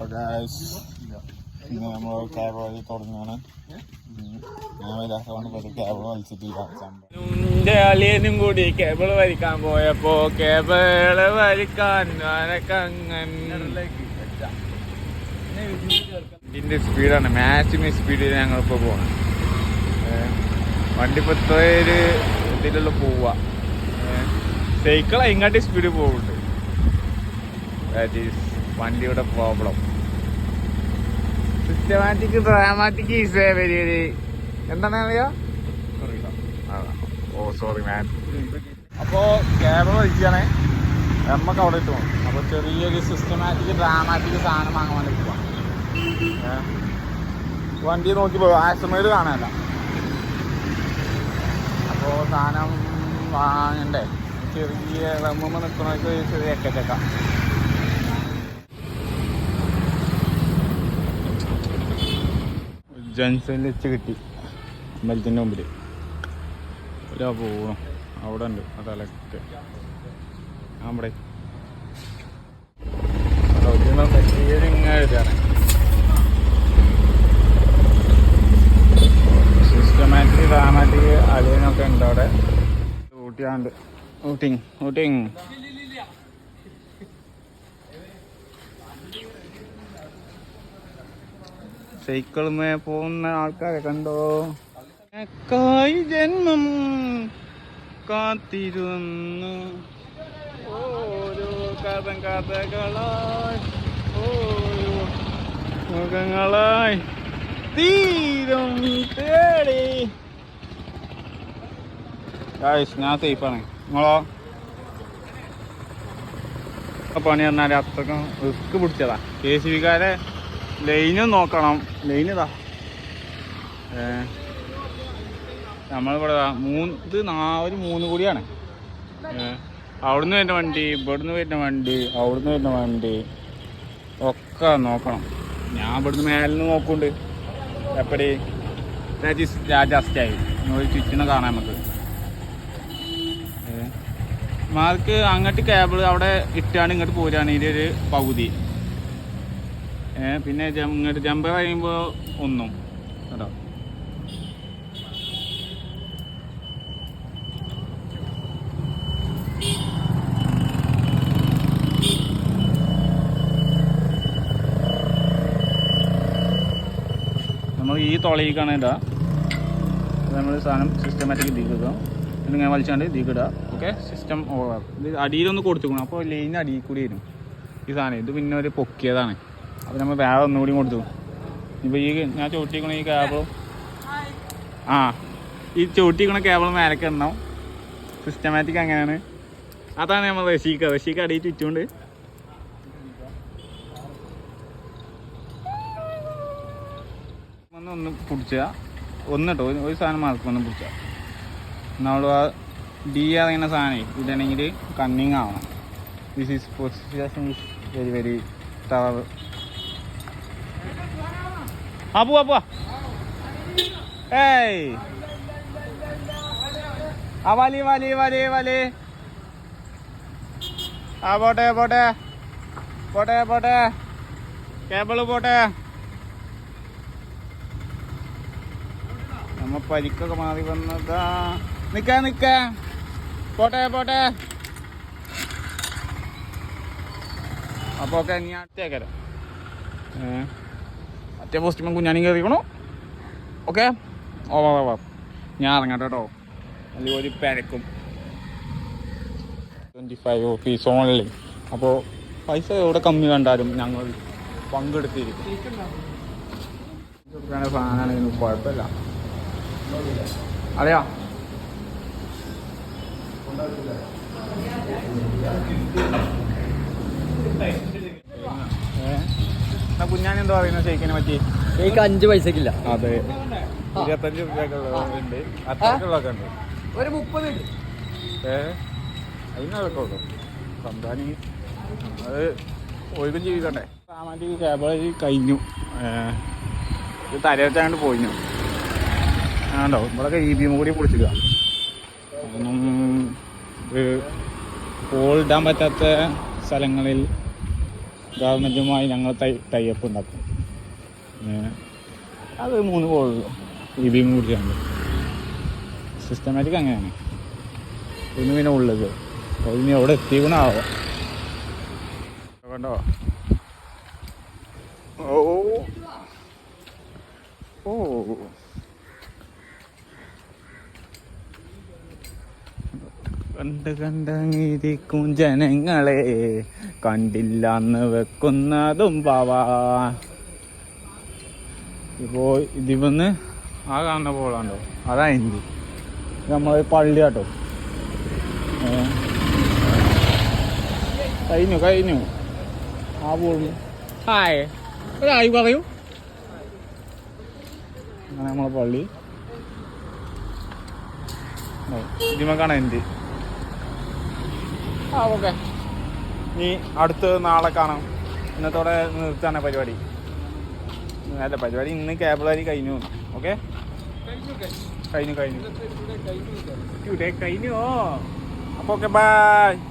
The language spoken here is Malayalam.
ഇന്ന് നമ്മൾ ക്യാബ് വഴി തുടങ്ങാണ്. ഞാൻ കൂടി കേബിൾ വരിക്കാൻ പോയപ്പോ കേബിൾ വലിക്കാൻ ഇതിന്റെ സ്പീഡാണ് മാക്സിമം സ്പീഡിൽ ഞങ്ങളിപ്പോ പോകണം വണ്ടി ഒരു ഇതിലുള്ള പോവാ. സൈക്കിൾ ഇങ്ങോട്ട് സ്പീഡ് പോകുന്നുണ്ട് ദാറ്റ് ഈസ് വണ്ടിയുടെ problem systematic dramatic is a very very എന്താണ് അറിയാ ഓ സോറി മാൻ അപ്പോൾ ക്യാബ് വലിക്കുകയാണേ നമുക്ക് അവിടെ ഇട്ട് പോകും അപ്പോൾ ചെറിയൊരു സിസ്റ്റമാറ്റിക് ഡ്രാമാറ്റിക് സാധനം വാങ്ങാൻ വേണ്ടി പോവാം. വണ്ടി നോക്കി പോകും ആക്സിമേഡ് കാണാനല്ല. അപ്പോൾ സാധനം വാങ്ങണ്ടേ? ചെറിയ റമ്മുമ്പ് നിൽക്കണവർക്ക് ചെറിയ എക്കച്ചക്ക. ജംഗ്ഷനിൽ വെച്ച് കിട്ടി. അമ്പലത്തിന്റെ മുമ്പിൽ ഒരാ പോകണം അവിടെ ഉണ്ട്. അതലക്ക് നമ്മുടെ എഴുതാണ് സിസ്റ്റമാറ്റിക് ഡ്രാമാറ്റിക് അലിയനൊക്കെ ഉണ്ട് അവിടെ. ഊട്ടിയാണ്ട്. ഊട്ടിങ്. ഊട്ടിങ്. സൈക്കിളുമേ പോകുന്ന ആൾക്കാരെ കണ്ടോ? കായി ജന്മം കാത്തിരുന്നു. ഓരോ കഥ കഥകളായി ഓരോ മുഖങ്ങളായി തീരും തേടി. ഞാൻ സേഫാണ് നിങ്ങളോ? പണി പറഞ്ഞാൽ അത്രക്കും റിസ്ക് പിടിച്ചതാ. കെ സി ബിക്കാരെ ലൈനും നോക്കണം. ലൈനിതാ ഏ നമ്മളിവിടെ മൂന്ന് ഇത് ഒരു മൂന്ന് കൂടിയാണ്. അവിടുന്ന് വരുന്ന വണ്ടി ഇവിടുന്ന് വരുന്ന വണ്ടി അവിടുന്ന് വരുന്ന വണ്ടി ഒക്കെ നോക്കണം. ഞാൻ ഇവിടുന്ന് മേലിൽ നിന്ന് നോക്കുന്നുണ്ട്. എപ്പടി? രാജാസ്റ്റായി ഒരു ചുറ്റിനെ കാണാൻ നമുക്ക്. മാർക്ക് അങ്ങോട്ട് കേബിൾ അവിടെ ഇട്ടാണ് ഇങ്ങോട്ട് പോരാണ്. ഇതിന്റെ ഒരു പകുതി. പിന്നെ ഇങ്ങോട്ട് ജമ്പർ കഴിയുമ്പോൾ ഒന്നും. കേട്ടോ. നമ്മൾ ഈ തുളയിക്കാണ് ഇടുക നമ്മൾ സാധനം സിസ്റ്റമാറ്റിക് ഇതിക്കുക ഇങ്ങനെ വലിച്ചാണ്ട് ഇതിക്കുക ഓക്കെ സിസ്റ്റം ഓവർ ഇത് അടിയിലൊന്ന് കൊടുത്തുക്കണം അപ്പോൾ ലൈൻ അടിയിൽ കൂടി വരും. ഈ സാധനം. ഇത് പിന്നെ ഒരു പൊക്കിയതാണ്. അപ്പോൾ നമ്മൾ വേറെ ഒന്നുകൂടി കൊടുത്തു ഇപ്പോൾ ഈ ഞാൻ ചോട്ടിക്കണ ഈ കേബിളും ആ ഈ ചോട്ടിക്കണ കേബിളും മേലക്ക് എണ്ണം സിസ്റ്റമാറ്റിക് അങ്ങനെയാണ്. അതാണ് നമ്മൾ റഷീക്ക റഷീക്ക അടിയിൽ ചുറ്റുകൊണ്ട് ഒന്ന് പിടിച്ച. ഒന്ന് കേട്ടോ ഒരു സാധനം മാർക്ക് ഒന്ന് പിടിച്ച. നമ്മൾ ആ ഡി അറിയുന്ന സാധനം ഇതാണെങ്കിൽ കണ്ണിങ് ആവണം. This is position very very tower ആ പോവാ പോവാ ഏയ് ആ വലി വലി വലി വലി ആ പോട്ടെ പോട്ടെ. പോട്ടെ പോട്ടെ. കേബിൾ പോട്ടെ. നമ്മ പരിക്കൊക്കെ മാറി വന്നതാ. നിക്ക നിക്ക. പോട്ടെ പോട്ടെ. അപ്പൊ ഒക്കെ നീ അടുത്തേക്കര ഏ? മറ്റേ പോസ്റ്റുമ്പോൾ കുഞ്ഞാനും കയറിക്കണു ഓക്കെ? ഓ വാ വാ ഞാൻ ഇറങ്ങട്ടെ കേട്ടോ. അല്ലെങ്കിൽ ഒരു പെരക്കും. ട്വന്റി ഫൈവ് ഓഫീസ് ഓൺലി അപ്പോൾ പൈസ എവിടെ കമ്മി കണ്ടാലും ഞങ്ങൾ പങ്കെടുത്തിരിക്കും. ഇതൊക്കെയാണ് സാധനമാണെങ്കിൽ കുഴപ്പമില്ല. അറിയാ. കുഞ്ഞാൻ എന്താ പറയുന്നത് ഷെയ്ക്കിനെ പറ്റി? എനിക്ക് അഞ്ച് പൈസക്കില്ല. അതെ. ഇരുപത്തഞ്ച് ഉണ്ട്. ഒരു മുപ്പത് ഏ? അത് ഒഴുകും ജീവിക്കണ്ടേ കേബിൾ കഴിഞ്ഞു. ഇത് തലവെച്ചാണ്ട് പോയിഞ്ഞു ആണ്ടോ ഇവിടെ ഇ ബി കൂടി പൊളിച്ചില്ല ഒന്നും ഇടാൻ പറ്റാത്ത സ്ഥലങ്ങളിൽ ഗവൺമെന്റുമായി ഞങ്ങൾ തൈ ടൈപ്പ് ഉണ്ടാക്കും. അത് മൂന്ന് പോളുള്ളൂ ഇ ബിയും കുടിച്ചാണ്ട് സിസ്റ്റമാറ്റിക് അങ്ങനെയാണ്. ഇന്ന് പിന്നെ ഉള്ളത്. അപ്പോൾ ഇനി എവിടെ എത്തിക്കണാവോ കണ്ടോ? ഓ. ഓ. കണ്ട് കണ്ടങ്ങിരിക്കും ജനങ്ങളെ. കണ്ടില്ലാന്ന് വെക്കുന്നതും പാവാ. ഇപ്പോ ഇതിവന്ന് ആ കാണുന്ന പോളാണ്ടോ അതാ എന്ത്? നമ്മളെ പള്ളി കേട്ടോ. കഴിഞ്ഞു കഴിഞ്ഞു. ആ പോളി ഹായ്. ഒരായി പറയൂ. അങ്ങനെ നമ്മളെ പള്ളി. ഇതിമ കാണാൻ എന്ത്? ആ ഓക്കെ. നീ അടുത്ത് നാളെ കാണാം. ഇന്നത്തോടെ നിർത്താണ് പരിപാടി. അല്ല പരിപാടി ഇന്ന് കേബിൾ വരി കഴിഞ്ഞു. ഓക്കെ കഴിഞ്ഞു കഴിഞ്ഞു. കഴിഞ്ഞു. കഴിഞ്ഞു. അപ്പോൾ ഓക്കെ ബൈ